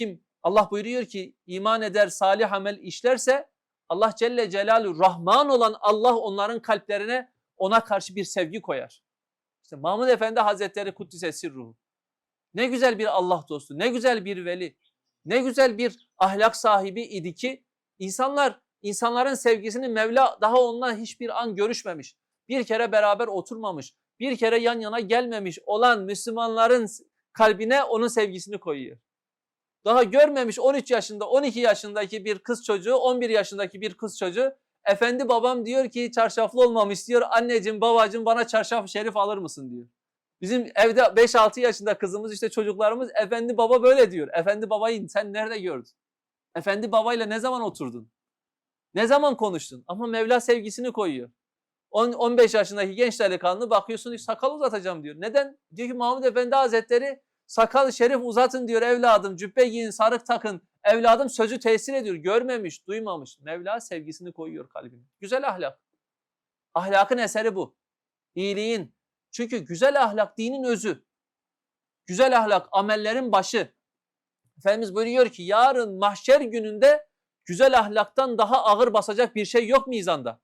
kim Allah buyuruyor ki iman eder salih amel işlerse Allah Celle Celaluhu Rahman olan Allah onların kalplerine ona karşı bir sevgi koyar. İşte Mahmud Efendi Hazretleri Kuddise Sirruhu. Ne güzel bir Allah dostu, ne güzel bir veli, ne güzel bir ahlak sahibi idi ki insanlar, insanların sevgisini Mevla daha onunla hiçbir an görüşmemiş. Bir kere beraber oturmamış, bir kere yan yana gelmemiş olan Müslümanların kalbine onun sevgisini koyuyor. Daha görmemiş 13 yaşında, 12 yaşındaki bir kız çocuğu, 11 yaşındaki bir kız çocuğu efendi babam diyor ki çarşaflı olmamı istiyor. Anneciğim babacığım bana çarşaf şerif alır mısın diyor. Bizim evde 5-6 yaşında kızımız işte çocuklarımız efendi baba böyle diyor. Efendi babayı sen nerede gördün? Efendi babayla ne zaman oturdun? Ne zaman konuştun? Ama Mevla sevgisini koyuyor. 10, 15 yaşındaki genç delikanlı bakıyorsun sakal uzatacağım diyor. Neden? Diyor ki Mahmud Efendi Hazretleri sakal şerif uzatın diyor evladım. Cübbe giyin, sarık takın. Evladım sözü tesir ediyor. Görmemiş, duymamış. Mevla sevgisini koyuyor kalbine. Güzel ahlak. Ahlakın eseri bu. İyiliğin. Çünkü güzel ahlak dinin özü. Güzel ahlak amellerin başı. Efendimiz buyuruyor ki yarın mahşer gününde güzel ahlaktan daha ağır basacak bir şey yok mizanda.